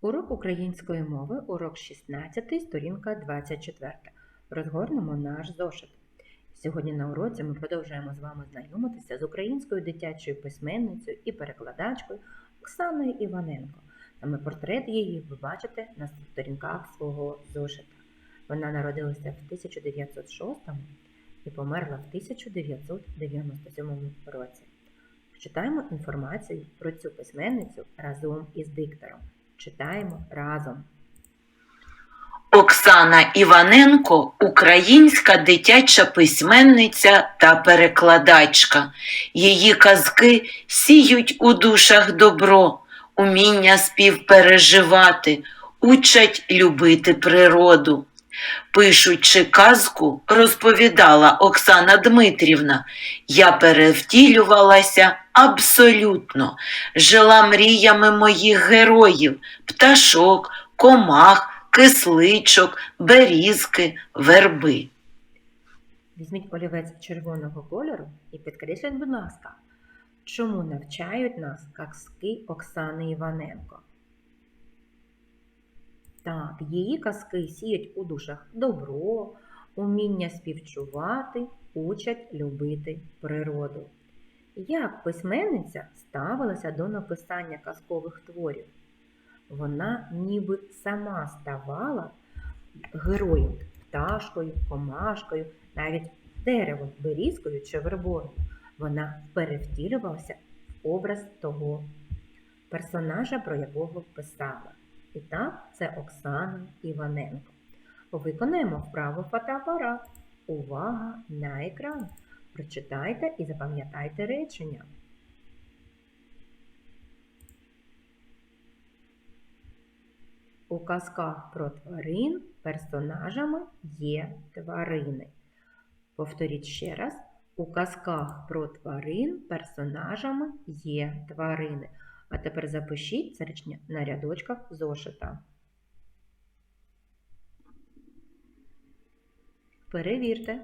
Урок української мови, урок 16, сторінка 24. Розгорнемо наш зошит. Сьогодні на уроці ми продовжуємо з вами знайомитися з українською дитячою письменницею і перекладачкою Оксаною Іваненко. Саме портрет її ви бачите на сторінках свого зошита. Вона народилася в 1906 і померла в 1997 році. Читаємо інформацію про цю письменницю разом із диктором. Читаємо разом. Оксана Іваненко українська дитяча письменниця та перекладачка. Її казки сіють у душах добро, уміння співпереживати, учать любити природу. Пишучи казку, розповідала Оксана Дмитрівна, я перевтілювалася абсолютно, жила мріями моїх героїв, пташок, комах, кисличок, берізки, верби. Візьміть олівець червоного кольору і підкресліть, будь ласка, чому навчають нас казки Оксани Іваненко. Так, її казки сіють у душах добро, уміння співчувати, учать любити природу. Як письменниця ставилася до написання казкових творів? Вона ніби сама ставала героєм пташкою, комашкою, навіть деревом, берізкою чи вербою. Вона перевтілювалася в образ того персонажа, про якого писала. І так, це Оксана Іваненко. Виконаємо вправу фотоапарат. Увага на екран. Прочитайте і запам'ятайте речення. У казках про тварин персонажами є тварини. Повторіть ще раз. У казках про тварин персонажами є тварини. А тепер запишіть це речення на рядочках зошита. Перевірте.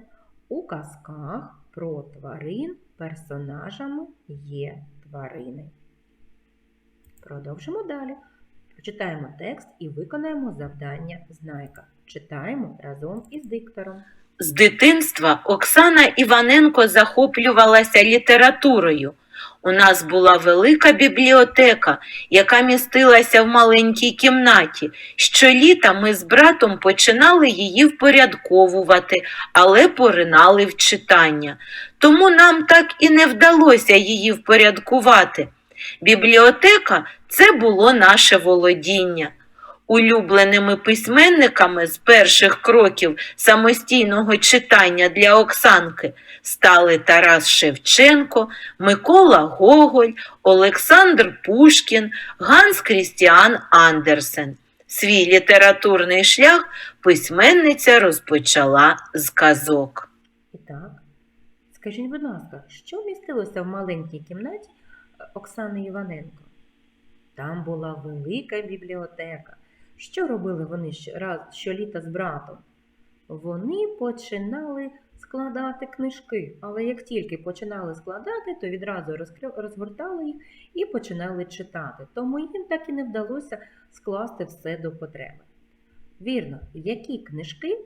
У казках про тварин персонажами є тварини. Продовжимо далі. Прочитаємо текст і виконаємо завдання знайка. Читаємо разом із диктором. З дитинства Оксана Іваненко захоплювалася літературою. У нас була велика бібліотека, яка містилася в маленькій кімнаті. Щоліта ми з братом починали її впорядковувати, але поринали в читання. Тому нам так і не вдалося її впорядкувати. Бібліотека це було наше володіння. Улюбленими письменниками з перших кроків самостійного читання для Оксанки стали Тарас Шевченко, Микола Гоголь, Олександр Пушкін, Ганс Крістіан Андерсен. Свій літературний шлях письменниця розпочала з казок. І так, скажіть, будь ласка, що містилося в маленькій кімнаті Оксани Іваненко? Там була велика бібліотека. Що робили вони щораз, щоліта з братом? Вони починали складати книжки, але як тільки починали складати, то відразу розгортали їх і починали читати. Тому їм так і не вдалося скласти все до потреби. Вірно, які книжки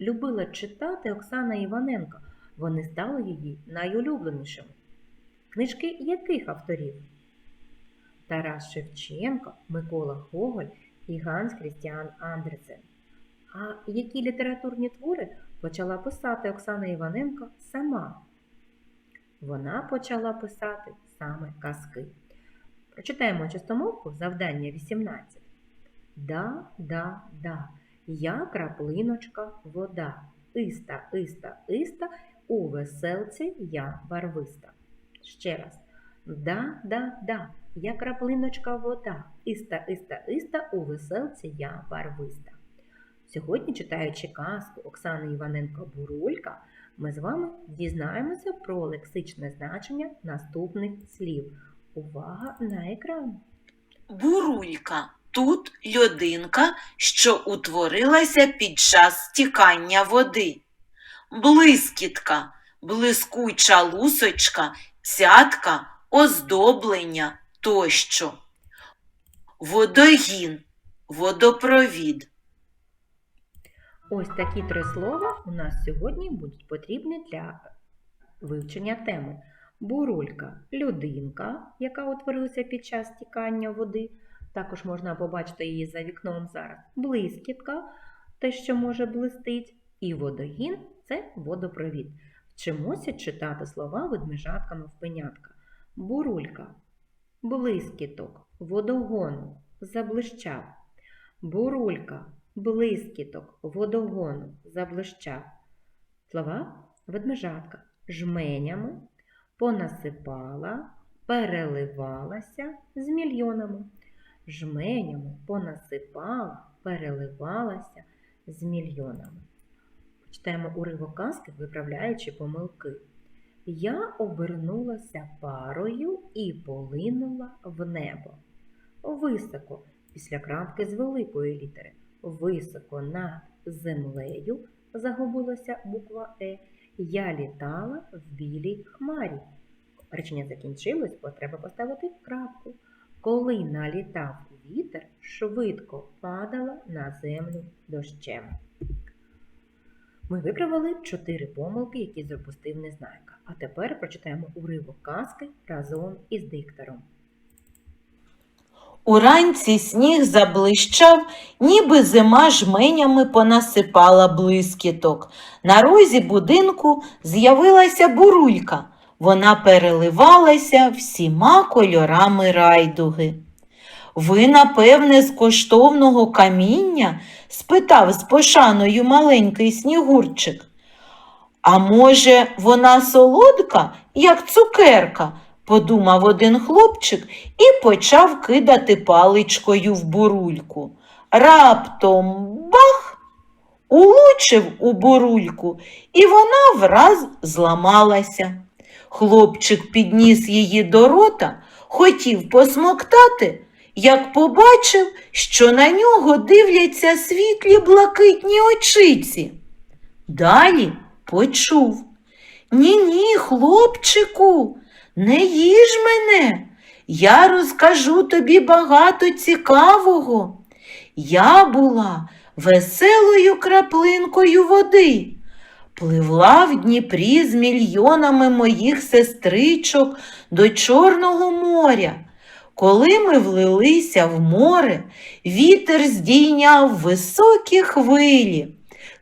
любила читати Оксана Іваненко? Вони стали її найулюбленішими. Книжки яких авторів? Тарас Шевченко, Микола Гоголь і Ганс Крістіан Андерсен. А які літературні твори почала писати Оксана Іваненко сама? Вона почала писати саме казки. Прочитаємо частомовку завдання 18. Да, да, да, я краплиночка вода. Іста, іста, іста, у веселці я барвиста. Ще раз. Да, да, да, я краплиночка вода. Іста, іста, іста, у веселці я барвиста. Сьогодні, читаючи казку Оксани Іваненко Бурулька, ми з вами дізнаємося про лексичне значення наступних слів. Увага на екран! Бурулька тут льодинка, що утворилася під час стікання води. Блискітка, блискуча лусочка, цятка, оздоблення тощо. Водогін водопровід. Ось такі три слова у нас сьогодні будуть потрібні для вивчення теми. Бурулька людинка, яка утворилася під час стікання води. Також можна побачити її за вікном зараз. Блискітка, те, що може блистить. І водогін це водопровід. Вчимося читати слова ведмежатками в пенятка. Бурулька, блискіток, водогону, заблищав. Бурулька, блискіток, водогону, заблищав. Слова ведмежатка жменями понасипала, переливалася з мільйонами. Жменями понасипала, переливалася з мільйонами. Читаємо уривок казки, виправляючи помилки. Я обернулася парою і полинула в небо. Високо, після крапки з великої літери. Високо над землею загубилася буква Е. Я літала в білій хмарі. Речення закінчилось, бо треба поставити крапку. Коли налітав вітер, швидко падала на землю дощем. Ми виправили чотири помилки, які запустив Незнайка. А тепер прочитаємо уривок казки разом із диктором. Уранці сніг заблищав, ніби зима жменями понасипала блискіток. На розі будинку з'явилася бурулька. Вона переливалася всіма кольорами райдуги. Ви, напевне, з коштовного каміння? спитав з пошаною маленький снігурчик. А може, вона солодка, як цукерка? подумав один хлопчик і почав кидати паличкою в бурульку. Раптом бах! Улучив у бурульку, і вона враз зламалася. Хлопчик підніс її до рота, хотів посмоктати, як побачив, що на нього дивляться світлі блакитні очиці. Далі почув. Ні, ні, хлопчику, не їж мене. Я розкажу тобі багато цікавого. Я була веселою краплинкою води, пливла в Дніпрі з мільйонами моїх сестричок до Чорного моря. Коли ми влилися в море, вітер здійняв високі хвилі,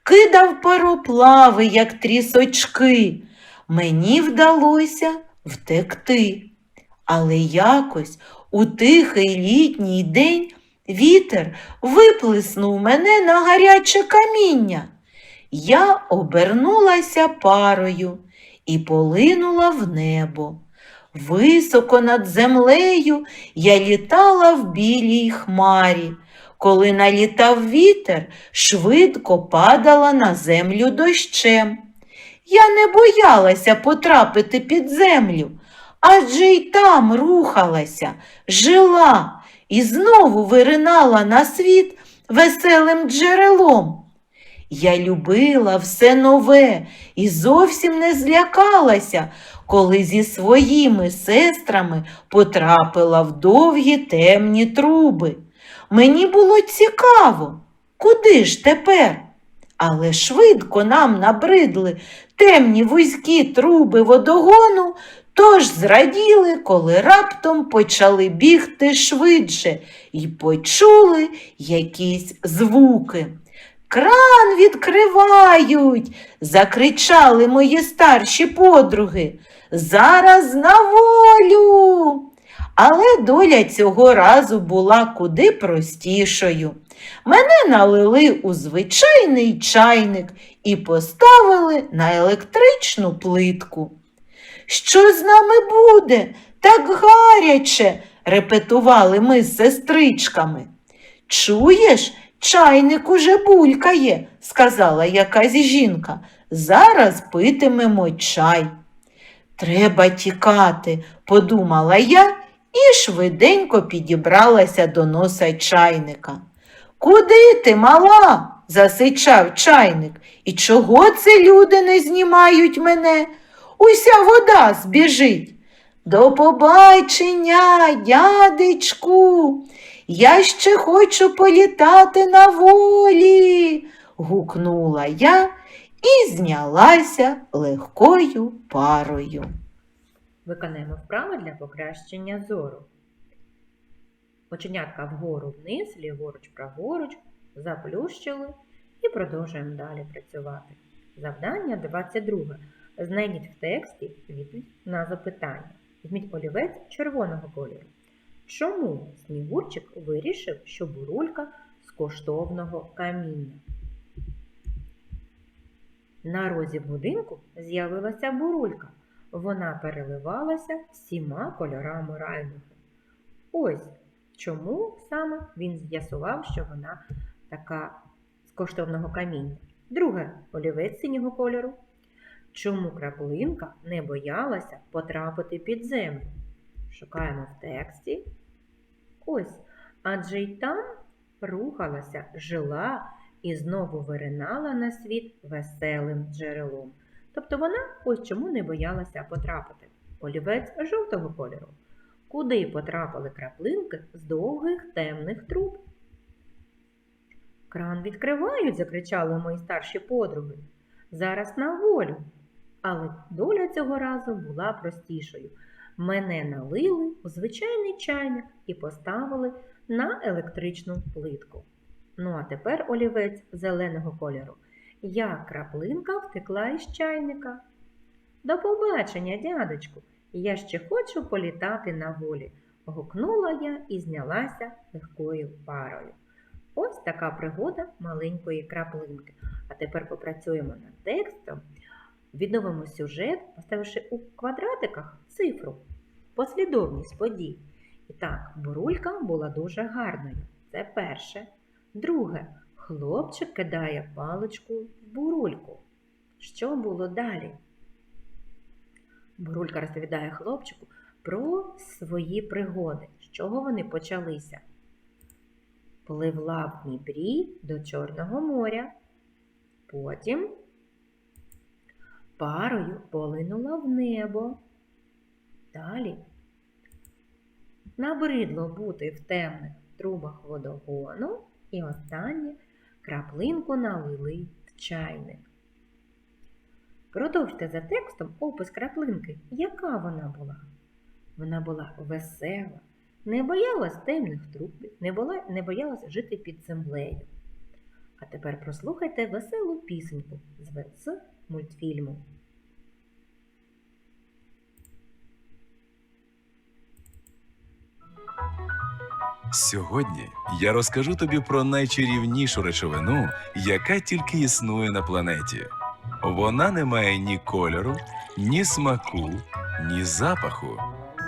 кидав пароплави, як трісочки. Мені вдалося втекти. Але якось у тихий літній день вітер виплеснув мене на гаряче каміння. Я обернулася парою і полинула в небо. Високо над землею я літала в білій хмарі. Коли налітав вітер, швидко падала на землю дощем. Я не боялася потрапити під землю, адже й там рухалася, жила і знову виринала на світ веселим джерелом. Я любила все нове і зовсім не злякалася, коли зі своїми сестрами потрапила в довгі темні труби. Мені було цікаво, куди ж тепер? Але швидко нам набридли темні вузькі труби водогону, тож зраділи, коли раптом почали бігти швидше і почули якісь звуки. Кран відкривають, закричали мої старші подруги. Зараз на волю. Але доля цього разу була куди простішою. Мене налили у звичайний чайник і поставили на електричну плитку. Що з нами буде? Так гаряче, репетували ми з сестричками. Чуєш, чайник уже булькає, сказала якась жінка. Зараз питимемо чай. Треба тікати, подумала я і швиденько підібралася до носа чайника. Куди ти, мала? засичав чайник. І чого це люди не знімають мене? Уся вода збіжить. До побачення, дядечку. Я ще хочу політати на волі. гукнула я і знялася легкою парою. Виконаємо вправи для покращення зору. Оченятка вгору вниз, ліворуч, праворуч, заплющили і продовжуємо далі працювати. Завдання 22. Знайдіть в тексті відповідь на запитання. Візьміть олівець червоного кольору. Чому Снігурчик вирішив, що бурулька з коштовного каміння? На розі будинку з'явилася бурулька. Вона переливалася всіма кольорами райдуги. Ось чому саме він з'ясував, що вона така з коштовного каміння. Друге олівець синього кольору. Чому краплинка не боялася потрапити під землю? Шукаємо в тексті. Ось, адже й там рухалася, жила і знову виринала на світ веселим джерелом. Тобто вона ось чому не боялася потрапити. Олівець жовтого кольору. Куди потрапили краплинки з довгих темних труб? Кран відкривають, закричали мої старші подруги. Зараз на волю. Але доля цього разу була простішою. Мене налили у звичайний чайник і поставили на електричну плитку. Ну а тепер олівець зеленого кольору. Я краплинка втекла із чайника. До побачення, дядечку. Я ще хочу політати на волі. Гукнула я і знялася легкою парою. Ось така пригода маленької краплинки. А тепер попрацюємо над текстом, відновимо сюжет, поставивши у квадратиках цифру, послідовність подій. І так, бурулька була дуже гарною. Це перше. Друге, хлопчик кидає паличку в бурульку. Що було далі? Бурулька розповідає хлопчику про свої пригоди, з чого вони почалися. Пливла в Дніпрі до Чорного моря. Потім парою полинула в небо. Далі набридло бути в темних трубах водогону. І останнє краплинку налили в чайник. Продовжте за текстом опис краплинки, яка вона була. Вона була весела, не боялась темних трубів, не, не боялась жити під землею. А тепер прослухайте веселу пісеньку з мультфільму. Сьогодні я розкажу тобі про найчарівнішу речовину, яка тільки існує на планеті. Вона не має ні кольору, ні смаку, ні запаху.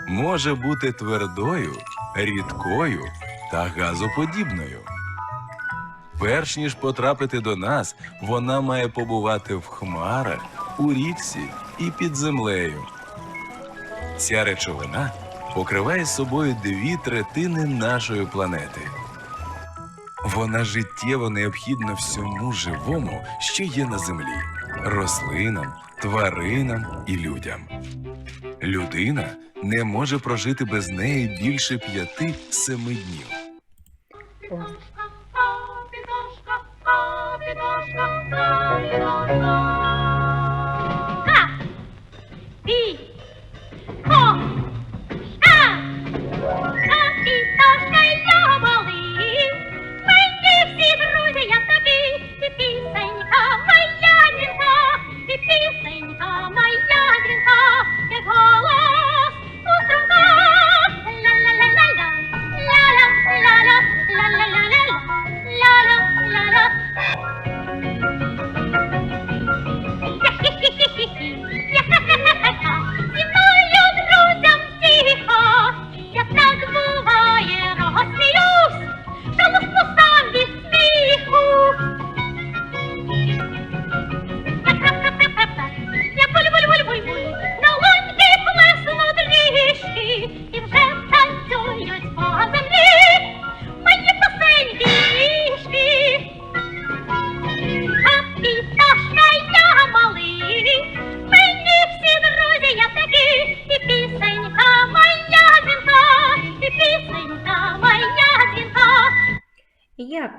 Може бути твердою, рідкою та газоподібною. Перш ніж потрапити до нас, вона має побувати в хмарах, у річці і під землею. Ця речовина покриває собою дві третини нашої планети. Вона життєво необхідна всьому живому, що є на землі рослинам, тваринам і людям. Людина не може прожити без неї більше п'яти-семи днів. Як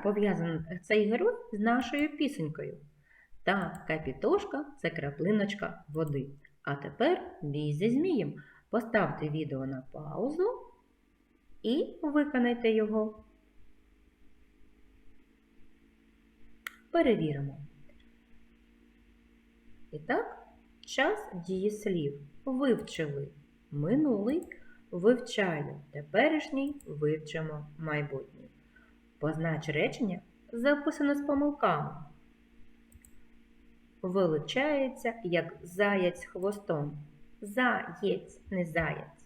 пов'язаний цей герой з нашою пісенькою? Та капітошка це краплиночка води. А тепер бій зі змієм. Поставте відео на паузу і виконайте його. Перевіримо. І так, час дієслів. Вивчили минулий, вивчаю теперішній, вивчимо майбутній. Познач речення записано з помилками. Величається, як заяць хвостом. Заєць, не заяць.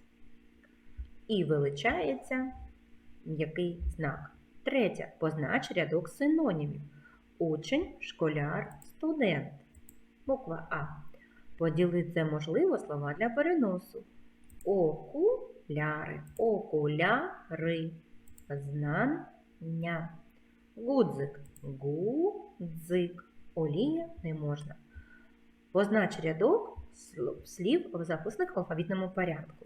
І величається м'який знак. Третє. Познач рядок синонімів. Учень, школяр, студент. Буква А. Поділи це можливо слова для переносу. Окуляри, окуляри, знання. Гудзик, гудзик. Олія не можна. Познач рядок слів в записаних в алфавітному порядку.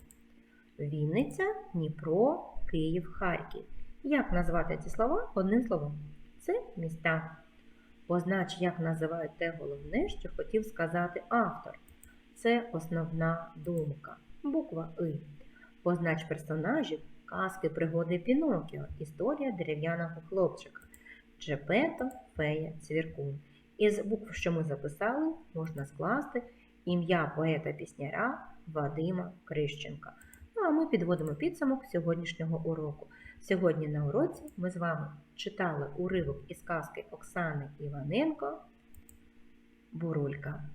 Вінниця, Дніпро, Київ, Харків. Як назвати ці слова одним словом? Це міста. Познач, як називають те головне, що хотів сказати автор. Це основна думка. Буква И. Познач персонажів казки пригоди Пінокіо, історія дерев'яного хлопчика. Джепето, фея, цвіркун. Із букв, що ми записали, можна скласти ім'я поета-пісняра Вадима Крищенка. Ну а ми підводимо підсумок сьогоднішнього уроку. Сьогодні на уроці ми з вами читали уривок із казки Оксани Іваненко Бурулька.